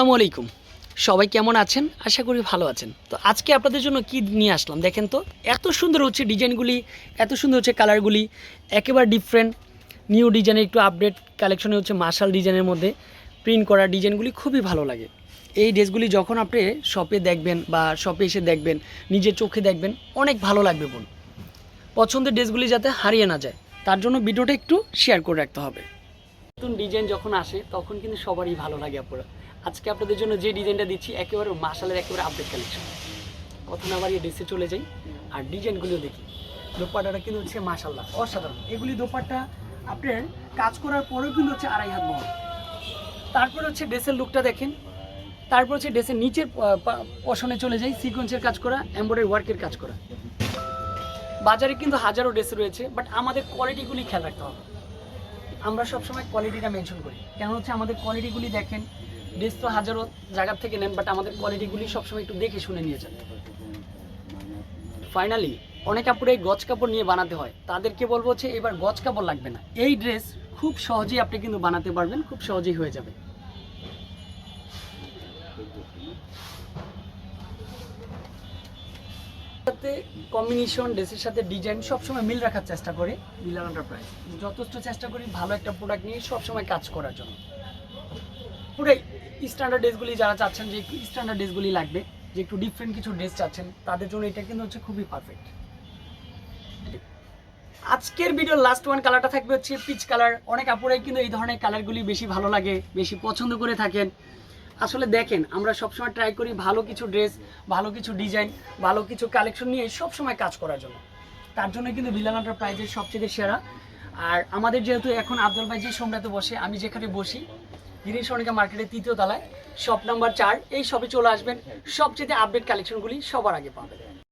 আসসালামু আলাইকুম। সবাই কেমন আছেন? আশা করি ভালো আছেন। তো আজকে আপনাদের জন্য কি নিয়ে আসলাম দেখেন তো? এত সুন্দর হচ্ছে ডিজাইনগুলি, এত সুন্দর হচ্ছে কালারগুলি, একেবারে ডিফারেন্ট নিউ ডিজাইনের একটু আপডেট কালেকশনে হচ্ছে মার্শাল ডিজাইনের মধ্যে প্রিন্ট করা ডিজাইনগুলি খুবই ভালো লাগে। এই ড্রেসগুলি যখন আপনি শপে দেখবেন বা শপে এসে দেখবেন, নিজের চোখে দেখবেন, অনেক ভালো লাগবে বোন। পছন্দের ড্রেসগুলি যাতে হারিয়ে না যায়, তার জন্য ভিডিওটা একটু শেয়ার করে রাখতে হবে। নতুন ডিজাইন যখন আসে, তখন কিন্তু সবারই ভালো লাগে আপনারা আজকে আপনাদের জন্য যে ডিজাইনটা দিচ্ছি, একেবারে মাসালের একেবারে আপডেট কালেকশন কথা না বাড়িয়ে ড্রেসে চলে যাই, আর ডিজাইনগুলো দেখি। দোপাট্টাটা কিন্তু হচ্ছে মাসাল্লাহ অসাধারণ। এগুলি দোপাট্টা আপনার কাজ করার পরেও কিন্তু হচ্ছে আড়াই হাত বহর তারপরে হচ্ছে ড্রেসের লুকটা দেখেন। তারপর হচ্ছে ড্রেসের নিচের পশনে চলে যাই সিকোয়েন্সের কাজ করা এমব্রয়ডারি ওয়ার্কের কাজ করা। বাজারে কিন্তু হাজারো ড্রেস রয়েছে বাট আমাদের কোয়ালিটিগুলি খেয়াল রাখতে হবে। আমরা সবসময় কোয়ালিটিটা মেনশন করি। কেন হচ্ছে আমাদের কোয়ালিটিগুলি দেখেন ড্রেস তো হাজারো জায়গার থেকে নেন বাট আমাদের কোয়ালিটিগুলি সবসময় একটু দেখে শুনে নিয়ে যান ফাইনালি অনেক কাপড়ে গজ কাপড় নিয়ে বানাতে হয়। তাদেরকে বলব হচ্ছে এবার গজ কাপড় লাগবে না। এই ড্রেস খুব সহজেই আপনি কিন্তু বানাতে পারবেন, খুব সহজেই হয়ে যাবে। সাথে কম্বিনেশন ড্রেসের সাথে ডিজাইন সবসময় মিল রাখার চেষ্টা করি মিলান এন্টারপ্রাইজ যথেষ্ট চেষ্টা করি ভালো একটা প্রোডাক্ট নিয়ে সবসময় কাজ করার জন্য। পুরো স্ট্যান্ডার্ড ড্রেসগুলি যারা চাচ্ছেন যে একটু স্ট্যান্ডার্ড ড্রেসগুলি লাগবে, যে একটু ডিফারেন্ট কিছু ড্রেস চাচ্ছেন, তাদের জন্য এটা কিন্তু হচ্ছে খুবই পারফেক্ট আজকের ভিডিওর লাস্ট ওয়ান কালারটা থাকবে হচ্ছে পিচ কালার অনেক আপুরাই কিন্তু এই ধরনের কালারগুলি বেশি ভালো লাগে, বেশি পছন্দ করে থাকেন। আসলে দেখেন, আমরা সবসময় ট্রাই করি ভালো কিছু ড্রেস ভালো কিছু ডিজাইন ভালো কিছু কালেকশন নিয়ে সবসময় কাজ করার জন্য। তার জন্য কিন্তু বিলানাটার প্রাইজের সবচেয়ে সেরা। আর আমাদের যেহেতু এখন আব্দুল ভাই যে সোমরাতে বসে, আমি যেখানে বসি গিরিশ সনিকা মার্কেটের তৃতীয় তলায়, শপ নাম্বার চার, এই শপে চলে আসবেন। সবচেয়ে আপডেট কালেকশনগুলি সবার আগে পাবেন।